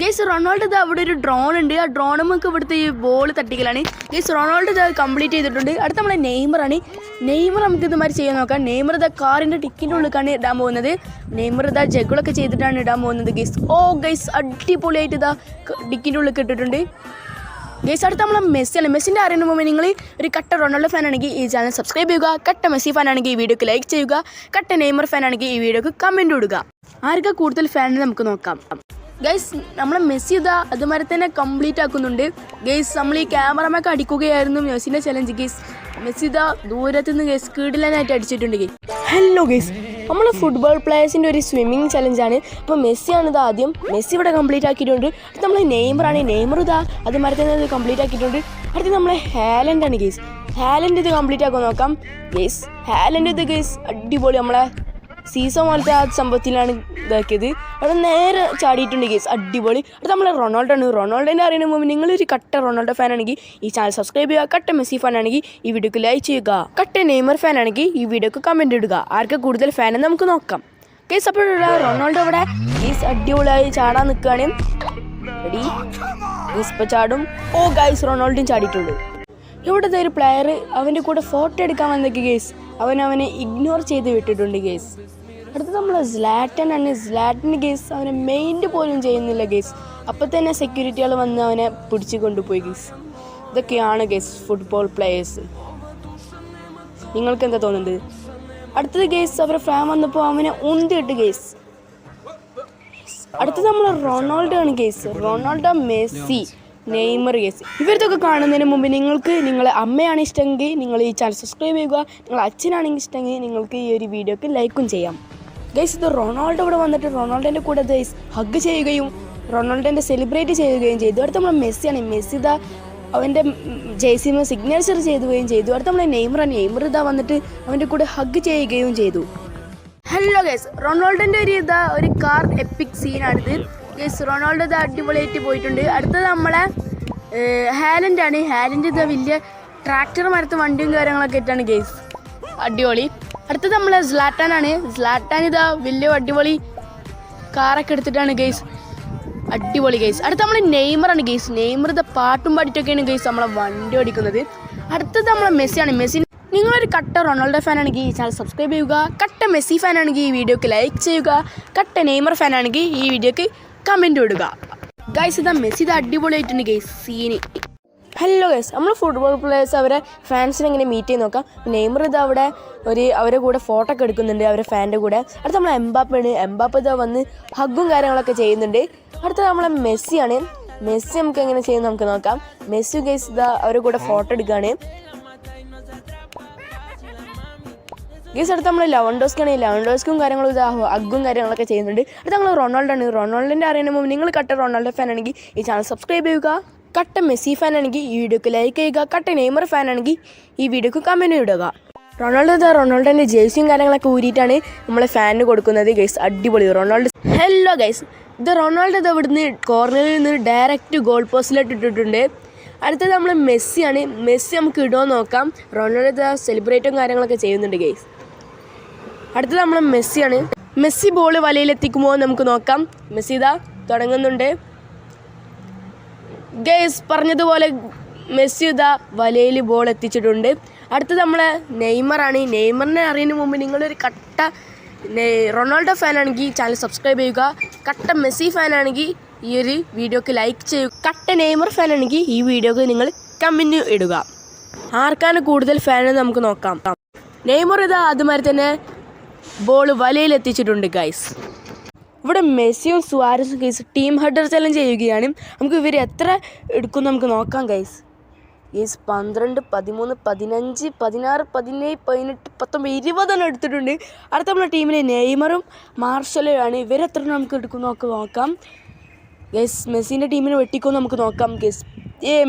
Guys Ronaldo ഇത് അവിടെ ഒരു ഡ്രോൺ ഉണ്ട്. ആ ഡ്രോൺ നമുക്ക് ഇവിടുത്തെ ഈ ബോൾ തട്ടിക്കലാണ്. ഗേസ് റൊണാൾഡോ ഇത് കംപ്ലീറ്റ് ചെയ്തിട്ടുണ്ട്. അടുത്ത നമ്മളെ നെയ്മറാണ് നെയ്മർ നമുക്ക് ഇതുമാതിരി ചെയ്യാൻ നോക്കാം. നെയ്മർ ഇതാ കാറിന്റെ ടിക്കിന്റെ ഉള്ളിലേക്കാണ് ഇടാൻ പോകുന്നത്. നെയ്മർ ഇതാ ജഗുളൊക്കെ ചെയ്തിട്ടാണ് ഇടാൻ പോകുന്നത് ഗേസ് ഓ ഗൈസ് അടിപൊളിയായിട്ട് ഇതാ ടിക്കിന്റെ ഉള്ളിൽ ഇട്ടിട്ടുണ്ട്. ഗേസ് അടുത്ത നമ്മളെ മെസ്സിയാണ് മെസ്സിന്റെ അറിയുന്ന മുമ്പ് നിങ്ങൾ ഒരു കട്ട റൊണാൾഡോ ഫാൻ ആണെങ്കിൽ ഈ ചാനൽ സബ്സ്ക്രൈബ് ചെയ്യുക. കട്ട മെസ്സി ഫാൻ ആണെങ്കിൽ ഈ വീഡിയോക്ക് ലൈക്ക് ചെയ്യുക. കട്ട നെയ്മർ ഫാൻ ആണെങ്കിൽ ഈ വീഡിയോക്ക് കമന്റ് ഇടുക. ആർക്കാ കൂടുതൽ ഫാൻ നമുക്ക് നോക്കാം? ഗൈസ് നമ്മളെ മെസ്സി ഇതാ അതുമാതിരി തന്നെ കംപ്ലീറ്റ് ആക്കുന്നുണ്ട്. ഗൈസ് നമ്മൾ ഈ ക്യാമറമൊക്കെ അടിക്കുകയായിരുന്നു മെസ്സിന്റെ ചലഞ്ച് ഗൈസ് മെസ്സി ഇതാ ദൂരത്തു നിന്ന് ഗൈസ് കീടിലനായിട്ട് അടിച്ചിട്ടുണ്ട് ഗൈസ് ഹലോ ഗൈസ് നമ്മൾ ഫുട്ബോൾ പ്ലേയേഴ്സിന്റെ ഒരു സ്വിമ്മിങ് ചലഞ്ചാണ് അപ്പോൾ മെസ്സിയാണ് ഇത് ആദ്യം മെസ്സി ഇവിടെ കംപ്ലീറ്റ് ആക്കിയിട്ടുണ്ട്. അടുത്ത് നമ്മൾ നെയ്മറാണ് നെയ്മർ ഇതാ അതുമാതിരി തന്നെ ഇത് കംപ്ലീറ്റ് ആക്കിയിട്ടുണ്ട്. അടുത്ത് നമ്മളെ ഹാലന്റാണ് ഗേസ് ഹാലന്റ് ഇത് കംപ്ലീറ്റ് ആക്കാൻ നോക്കാം. ഗേസ് ഹാലന്റ് ഇത് ഗേസ് അടിപൊളി നമ്മളെ സീസൺ പോലത്തെ ആ സംഭവത്തിലാണ് ഇതാക്കിയത്. അവിടെ നേരെ ചാടിയിട്ടുണ്ട് കേസ് അടിപൊളി. അവിടെ നമ്മളെ റൊണാൾഡോ ആണ് റൊണാൾഡോനെ അറിയുന്ന മുമ്പ് നിങ്ങളൊരു കട്ട റൊണാൾഡോ ഫാൻ ആണെങ്കിൽ ഈ ചാനൽ സബ്സ്ക്രൈബ് ചെയ്യുക കട്ട മെസ്സി ഫാൻ ആണെങ്കിൽ ഈ വീഡിയോക്ക് ലൈക്ക് ചെയ്യുക കട്ട നെയ്മർ ഫാൻ ആണെങ്കിൽ ഈ വീഡിയോക്ക് കമന്റ് ഇടുക. ആർക്ക് കൂടുതൽ ഫാൻ നമുക്ക് നോക്കാം. കേസ് അപ്പോഴുള്ള റൊണാൾഡോ ഇവിടെ കേസ് അടിപൊളിയായി ചാടാൻ നിൽക്കുകയാണ്. റെഡി ഗേസ് ഇപ്പോൾ ചാടും. ഓ ഗൈസ് റൊണാൾഡോയും ചാടിയിട്ടുണ്ട്. ഇവിടുത്തെ ഒരു പ്ലെയർ അവന്റെ കൂടെ ഫോട്ടോ എടുക്കാൻ വന്നേക്ക് ഗേസ് അവൻ അവനെ ഇഗ്നോർ ചെയ്ത് വിട്ടിട്ടുണ്ട് ഗേസ് അടുത്ത് നമ്മൾ സ്ലാറ്റൻ ആണ്. സ്ലാറ്റിന് ഗേസ് അവനെ മെയിൻഡ് പോലും ചെയ്യുന്നില്ല ഗേസ് അപ്പോൾ തന്നെ സെക്യൂരിറ്റികൾ വന്ന് അവനെ പിടിച്ചു കൊണ്ടുപോയി ഗേസ് ഇതൊക്കെയാണ് ഗേസ് ഫുട്ബോൾ പ്ലെയേഴ്സ് നിങ്ങൾക്ക് എന്താ തോന്നുന്നത്? അടുത്തത് ഗേസ് അവരെ ഫാൻ വന്നപ്പോൾ അവനെ ഉന്തിയിട്ട് ഗേസ് അടുത്തത് നമ്മൾ റൊണാൾഡോ ആണ് guys Ronaldo Messi. Neymar guys ഇവരത്തൊക്കെ കാണുന്നതിന് മുമ്പ് നിങ്ങൾക്ക് നിങ്ങളെ അമ്മയാണ് ഇഷ്ടമെങ്കിൽ നിങ്ങൾ ഈ ചാനൽ സബ്സ്ക്രൈബ് ചെയ്യുക. നിങ്ങൾ അച്ഛനാണെങ്കിൽ ഇഷ്ടമെങ്കിൽ നിങ്ങൾക്ക് ഈ ഒരു വീഡിയോക്ക് ലൈക്കും ചെയ്യാം. ഗൈസ് ഇത് റൊണാൾഡോ ഇവിടെ വന്നിട്ട് റൊണാൾഡോന്റെ കൂടെ ഗൈസ് ഹഗ് ചെയ്യുകയും റൊണാൾഡോന്റെ സെലിബ്രേറ്റ് ചെയ്യുകയും ചെയ്തു. അടുത്ത നമ്മൾ മെസ്സിയാണ്. മെസ്സി ഇതാ അവന്റെ ജേസിമ സിഗ്നേച്ചർ ചെയ്യുകയും ചെയ്തു. അടുത്ത നമ്മൾ നെയ്മറാണ് നെയ്മർ ഇതാ വന്നിട്ട് അവന്റെ കൂടെ ഹഗ് ചെയ്യുകയും ചെയ്തു. ഹലോ ഗൈസ് റൊണാൾഡോന്റെ ഒരു ഇതാ ഒരു കാർ എപ്പിക് സീനാണിത് റൊണാൾഡോ ഇത് അടിപൊളിയായിട്ട് പോയിട്ടുണ്ട്. അടുത്തത് നമ്മളെ ഹാലൻഡ് ആണ്. ഹാലൻഡ് ഇത് വലിയ ട്രാക്ടർ മരത്ത് വണ്ടിയും കാര്യങ്ങളൊക്കെ ആയിട്ടാണ് ഗൈസ് അടിപൊളി. അടുത്തത് നമ്മളെ സ്ലാറ്റാൻ ആണ്. സ്ലാറ്റാൻ ഇതാ വലിയ അടിപൊളി കാറൊക്കെ എടുത്തിട്ടാണ് ഗൈസ് അടിപൊളി ഗൈസ് അടുത്ത നമ്മൾ നെയ്മറാണ് ഗൈസ് നെയ്മർ ഇത് പാട്ടും പാടിയിട്ടൊക്കെയാണ് ഗൈസ് നമ്മളെ വണ്ടി ഓടിക്കുന്നത്. അടുത്തത് നമ്മളെ മെസ്സിയാണ് മെസ്സി നിങ്ങളൊരു കട്ട റൊണാൾഡോ ഫാനാണെങ്കിൽ ഈ ചാനൽ സബ്സ്ക്രൈബ് ചെയ്യുക. കട്ട മെസ്സി ഫാനാണെങ്കിൽ ഈ വീഡിയോക്ക് ലൈക്ക് ചെയ്യുക. കട്ട നെയ്മർ ഫാനാണെങ്കിൽ ഈ വീഡിയോക്ക് കമന്റ് ഇടുക. ഗൈസ് ഇതാ മെസ്സി ഇത് അടിപൊളിയായിട്ടുണ്ട് ഗൈസ് സീന് ഹലോ ഗൈസ് നമ്മൾ ഫുട്ബോൾ പ്ലേയേഴ്സ് അവരെ ഫാൻസിനെ എങ്ങനെ മീറ്റ് ചെയ്ത് നോക്കാം? നെയ്മർ ഇത് അവിടെ ഒരു അവരെ കൂടെ ഫോട്ടോ ഒക്കെ എടുക്കുന്നുണ്ട് അവരെ ഫാന്റെ കൂടെ. അടുത്ത നമ്മൾ എംബാപ്പയാണ് എംബാപ്പ ഇതാ വന്ന് ഹഗ്ഗും കാര്യങ്ങളൊക്കെ ചെയ്യുന്നുണ്ട്. അടുത്ത നമ്മളെ മെസ്സിയാണ്. മെസ്സി നമുക്ക് എങ്ങനെ ചെയ്യുന്നത് നമുക്ക് നോക്കാം. മെസ്സി ഗൈസ് ഇതാ അവരെ കൂടെ ഫോട്ടോ എടുക്കുകയാണ്. ഗീസ് സ്ഥലത്ത് നമ്മൾ ലവൻഡോസ്ക്കാണ് ലവൻഡോസ്ക്കും കാര്യങ്ങളും ഇത് അഗ്ഗും കാര്യങ്ങളൊക്കെ ചെയ്യുന്നുണ്ട്. അടുത്ത് നമ്മൾ റൊണാൾഡോ ആണ് റൊണാൾഡോന്റെ അറിയുന്ന മുമ്പ് നിങ്ങൾ കട്ട റൊണാൾഡോ ഫാൻ ആണെങ്കിൽ ഈ ചാനൽ സബ്സ്ക്രൈബ് ചെയ്യുക. കട്ട മെസ്സി ഫാൻ ആണെങ്കിൽ ഈ വീഡിയോക്ക് ലൈക്ക് ചെയ്യുക. കട്ട നെയ്മർ ഫാൻ ആണെങ്കിൽ ഈ വീഡിയോക്ക് കമന്റ് ഇടുക. റൊണാൾഡോ ഇതാ റൊണാൾഡോന്റെ ജേഴ്സിയും കാര്യങ്ങളൊക്കെ ഊരിയിട്ടാണ് നമ്മളെ ഫാനിന് കൊടുക്കുന്നത് ഗൈസ് അടിപൊളി. റൊണാൾഡോ ഹലോ ഗൈസ് ഇത് റൊണാൾഡോ ഇത് ഇവിടുന്ന് കോർണറിൽ നിന്ന് ഡയറക്റ്റ് ഗോൾ പോസ്റ്റിലോട്ട് ഇട്ടിട്ടുണ്ട്. അടുത്തത് നമ്മൾ മെസ്സിയാണ് മെസ്സി നമുക്ക് ഇടുമോ നോക്കാം. റൊണാൾഡോ സെലിബ്രേറ്റും കാര്യങ്ങളൊക്കെ ചെയ്യുന്നുണ്ട് ഗൈസ് അടുത്തത് നമ്മൾ മെസ്സിയാണ്. മെസ്സി ബോൾ വലയിലെത്തിക്കുമോ എന്ന് നമുക്ക് നോക്കാം. മെസ്സി ഇതാ തുടങ്ങുന്നുണ്ട്. ഗേസ് പറഞ്ഞതുപോലെ മെസ്സി ഇതാ വലയിൽ ബോൾ എത്തിച്ചിട്ടുണ്ട്. അടുത്തത് നമ്മളെ നെയ്മറാണ്. നെയ്മറിനെ അറിയുന്ന മുമ്പ് നിങ്ങളൊരു കട്ട റൊണാൾഡോ ഫാനാണെങ്കിൽ ചാനൽ സബ്സ്ക്രൈബ് ചെയ്യുക. കട്ട മെസ്സി ഫാനാണെങ്കിൽ ഈ ഒരു വീഡിയോക്ക് ലൈക്ക് ചെയ്യുക. കട്ട നെയ്മർ ഫാനാണെങ്കിൽ ഈ വീഡിയോക്ക് നിങ്ങൾ കമന്റ് ഇടുക. ആർക്കാണ് കൂടുതൽ ഫാനെന്ന് നമുക്ക് നോക്കാം. നെയ്മർ ഇതാ അതുമാതിരി തന്നെ ബോൾ വലയിൽ എത്തിച്ചിട്ടുണ്ട് ഗൈസ് ഇവിടെ മെസ്സിയും സുവാരസും ഗൈസ് ടീം ഹെഡർ ചലഞ്ച് ചെയ്യുകയാണ്. നമുക്ക് ഇവർ എത്ര എടുക്കും നമുക്ക് നോക്കാം ഗൈസ് ഗൈസ് പന്ത്രണ്ട് പതിമൂന്ന് പതിനഞ്ച് പതിനാറ് പതിനേഴ് പതിനെട്ട് പത്തൊമ്പത് ഇരുപതെണ്ണം എടുത്തിട്ടുണ്ട്. അടുത്ത നമ്മുടെ ടീമിലെ നെയ്മറും മാർഷലും ആണ് ഇവരെത്ര നമുക്ക് എടുക്കും നമുക്ക് നോക്കാം. ഗൈസ് മെസ്സിന്റെ ടീമിനെ വെട്ടിക്കോ നമുക്ക് നോക്കാം ഗൈസ്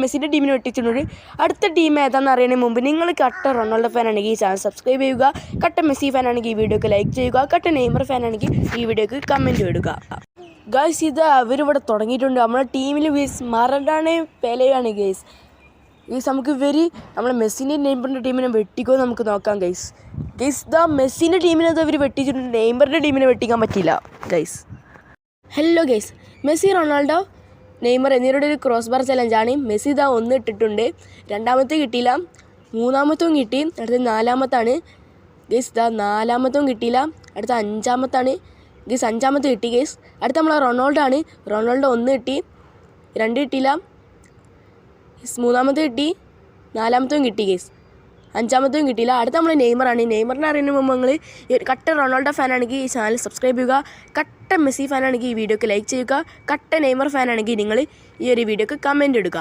മെസ്സിന്റെ ടീമിനെ വെട്ടിച്ചിട്ടുണ്ട് അടുത്ത ടീം ഏതാണെന്ന് അറിയുന്നതിന് മുമ്പ് നിങ്ങൾ കട്ട റൊണാൾഡോ ഫാൻ ആണെങ്കിൽ ഈ ചാനൽ സബ്സ്ക്രൈബ് ചെയ്യുക കട്ട മെസ്സി ഫാൻ ആണെങ്കിൽ ഈ വീഡിയോക്ക് ലൈക്ക് ചെയ്യുക കട്ട നെയ്മർ ഫാൻ ആണെങ്കിൽ ഈ വീഡിയോക്ക് കമന്റ് ഇടുക. ഗൈസ് ഇത് അവരിവിടെ തുടങ്ങിയിട്ടുണ്ട്. നമ്മുടെ ടീമിൽ ഗൈസ് മറഡാണ് പെലയാണ് ഗൈസ് ഗൈസ് നമുക്ക് വെരി നമ്മളെ മെസ്സിന്റെ നെയ്മറിന്റെ ടീമിനെ വെട്ടിക്കോ നമുക്ക് നോക്കാം ഗൈസ് ഗൈസ് ദ മെസ്സിന്റെ ടീമിനെ അവർ വെട്ടിച്ചിട്ടുണ്ട്. നെയ്മറിന്റെ ടീമിനെ വെട്ടിക്കാൻ പറ്റില്ല guys hello guys Messi Ronaldo Neymar എന്നിവരുടെ ഒരു ക്രോസ് ബാർ ചലഞ്ചാണ് മെസ്സി ഇതാ ഒന്ന് ഇട്ടിട്ടുണ്ട്. രണ്ടാമത്തെ കിട്ടിയില്ല. മൂന്നാമത്തും കിട്ടി. അടുത്ത നാലാമത്താണ്. ഗേസ് ഇതാ നാലാമത്തും കിട്ടിയില്ല. അടുത്ത അഞ്ചാമത്താണ്. ഗേസ് അഞ്ചാമത്തെ കിട്ടി ഗേസ്. അടുത്ത നമ്മളെ റൊണാൾഡോ ആണ്. റൊണാൾഡോ ഒന്ന് കിട്ടി. രണ്ട് കിട്ടിയില്ല. മൂന്നാമത്തെ കിട്ടി. നാലാമത്തും കിട്ടി ഗേസ്. അഞ്ചാമത്തും കിട്ടിയില്ല. അടുത്ത നമ്മൾ നെയ്മറാണ് നെയ്മറിനെ അറിയുന്ന മുമ്പ് നിങ്ങൾ കട്ട് റൊണാൾഡോ ഫാനാണെങ്കിൽ ഈ ചാനൽ സബ്സ്ക്രൈബ് ചെയ്യുക. കട്ട മെസ്സി ഫാനാണെങ്കിൽ ഈ വീഡിയോക്ക് ലൈക്ക് ചെയ്യുക. കട്ട നെയ്മർ ഫാനാണെങ്കിൽ നിങ്ങൾ ഈ ഒരു വീഡിയോക്ക് കമന്റ് ഇടുക.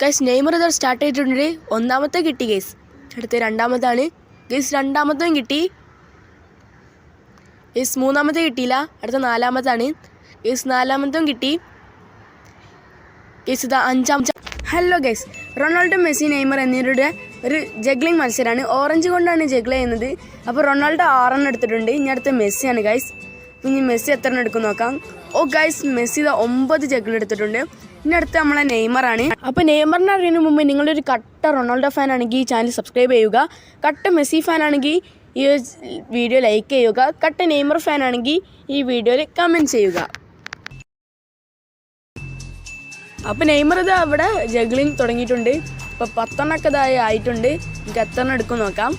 ഗൈസ് നെയ്മർ ഇതാ സ്റ്റാർട്ട് ചെയ്തിട്ടുണ്ട്. ഒന്നാമത്തെ കിട്ടി ഗൈസ് അടുത്ത രണ്ടാമത്താണ് ഗൈസ് രണ്ടാമത്തേയും കിട്ടി. ഗൈസ് മൂന്നാമത്തെ കിട്ടിയില്ല. അടുത്ത നാലാമത്താണ്. ഗൈസ് നാലാമത്തും കിട്ടി. ഗൈസ് ഇതാ അഞ്ചാം hello guys Ronaldo Messi Neymar എന്നിവരുടെ ഒരു ജഗ്ലിംഗ് മത്സരമാണ്. ഓറഞ്ച് കൊണ്ടാണ് ജഗ്ൽ ചെയ്യുന്നത്. അപ്പോൾ റൊണാൾഡോ ആറെണ്ണം എടുത്തിട്ടുണ്ട്. ഇനി അടുത്ത മെസ്സിയാണ് ഗൈസ് ഇനി മെസ്സി എത്ര എണ്ണം എടുക്കും നോക്കാം. ഓ ഗൈസ് മെസ്സി ഇതാ ഒമ്പത് ജഗ്ൽ എടുത്തിട്ടുണ്ട്. ഇനി അടുത്ത നമ്മളെ നെയ്മറാണ് അപ്പോൾ നെയ്മറിനെ അറിയുന്ന മുമ്പ് നിങ്ങളൊരു കട്ട റൊണാൾഡോ ഫാൻ ആണെങ്കിൽ ഈ ചാനൽ സബ്സ്ക്രൈബ് ചെയ്യുക. കട്ട മെസ്സി ഫാൻ ആണെങ്കിൽ ഈ വീഡിയോ ലൈക്ക് ചെയ്യുക. കട്ട നെയ്മർ ഫാൻ ആണെങ്കിൽ ഈ വീഡിയോയിൽ കമന്റ് ചെയ്യുക. അപ്പോൾ നെയ്മർ ഇത് അവിടെ ജഗ്ലിംഗ് തുടങ്ങിയിട്ടുണ്ട്. ഇപ്പോൾ പത്തെണ്ണൊക്കെ ഇതായി ആയിട്ടുണ്ട്. എനിക്ക് എത്ര എടുക്കും നോക്കാം.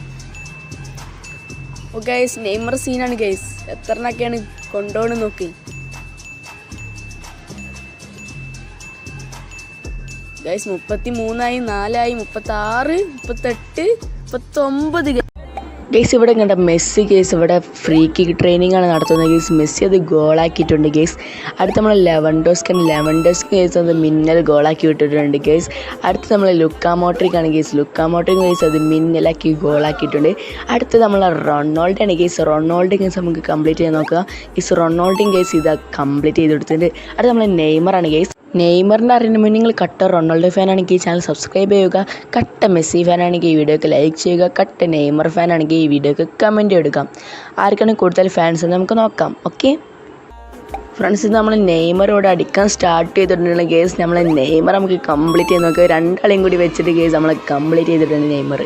ഓ ഗൈസ് നെയ്മർ സീനാണ് ഗൈസ് എത്രണ്ണൊക്കെയാണ് കൊണ്ടുപോകണം നോക്കി. ഗൈസ് മുപ്പത്തി മൂന്നായി നാലായി മുപ്പത്തി ആറ് മുപ്പത്തെട്ട് മുപ്പത്തൊമ്പത് ഗേസ് ഇവിടെ കണ്ട മെസ്സി ഗേസ് ഇവിടെ ഫ്രീ കിക്ക് ട്രെയിനിങ് ആണ് നടത്തുന്നത്. ഗേസ് മെസ്സി അത് ഗോളാക്കിയിട്ടുണ്ട് ഗേസ് അടുത്ത നമ്മൾ Lewandowski Lewandowski guys അത് മിന്നൽ ഗോളാക്കി വിട്ടിട്ടുണ്ട് ഗേസ് അടുത്ത് നമ്മൾ ലുക്കാമോട്രിക് ആണ് ഗേസ് ലുക്കാമോട്രിക് ഗേസ് അത് മിന്നലാക്കി ഗോളാക്കിയിട്ടുണ്ട് അടുത്ത് നമ്മൾ റൊണാൾഡോ ആണ് ഗേസ് റൊണാൾഡോ ഗേസ് നമുക്ക് കംപ്ലീറ്റ് ചെയ്യാൻ നോക്കുക ഗേസ് റൊണാൾഡോ ഗേസ് ഇത് കംപ്ലീറ്റ് ചെയ്ത് കൊടുത്തിട്ടുണ്ട്. അടുത്ത് നമ്മൾ നെയ്മർ ആണ് ഗേസ് നെയ്മറിന്റെ അറിയുന്ന മുന്നേ നിങ്ങൾ കട്ട റൊണാൾഡോ ഫാനാണെങ്കിൽ ഈ ചാനൽ സബ്സ്ക്രൈബ് ചെയ്യുക കട്ട മെസ്സി ഫാനാണെങ്കിൽ ഈ വീഡിയോക്ക് ലൈക്ക് ചെയ്യുക കട്ട നെയ്മർ ഫാനാണെങ്കിൽ ഈ വീഡിയോക്ക് കമന്റ് എടുക്കാം ആർക്കാണ് കൂടുതൽ ഫാൻസ് എന്ന് നമുക്ക് നോക്കാം. ഓക്കെ ഫ്രണ്ട്സ് ഇത് നമ്മൾ നെയ്മറോട് അടിക്കാൻ സ്റ്റാർട്ട് ചെയ്തിട്ടുണ്ടെങ്കിൽ കേസ് നമ്മൾ നെയ്മർ നമുക്ക് കംപ്ലീറ്റ് ചെയ്ത് നോക്കുക രണ്ടാളെയും കൂടി വെച്ചിട്ട് കേസ് നമ്മൾ കംപ്ലീറ്റ് ചെയ്തിട്ടുണ്ട് നെയ്മർ.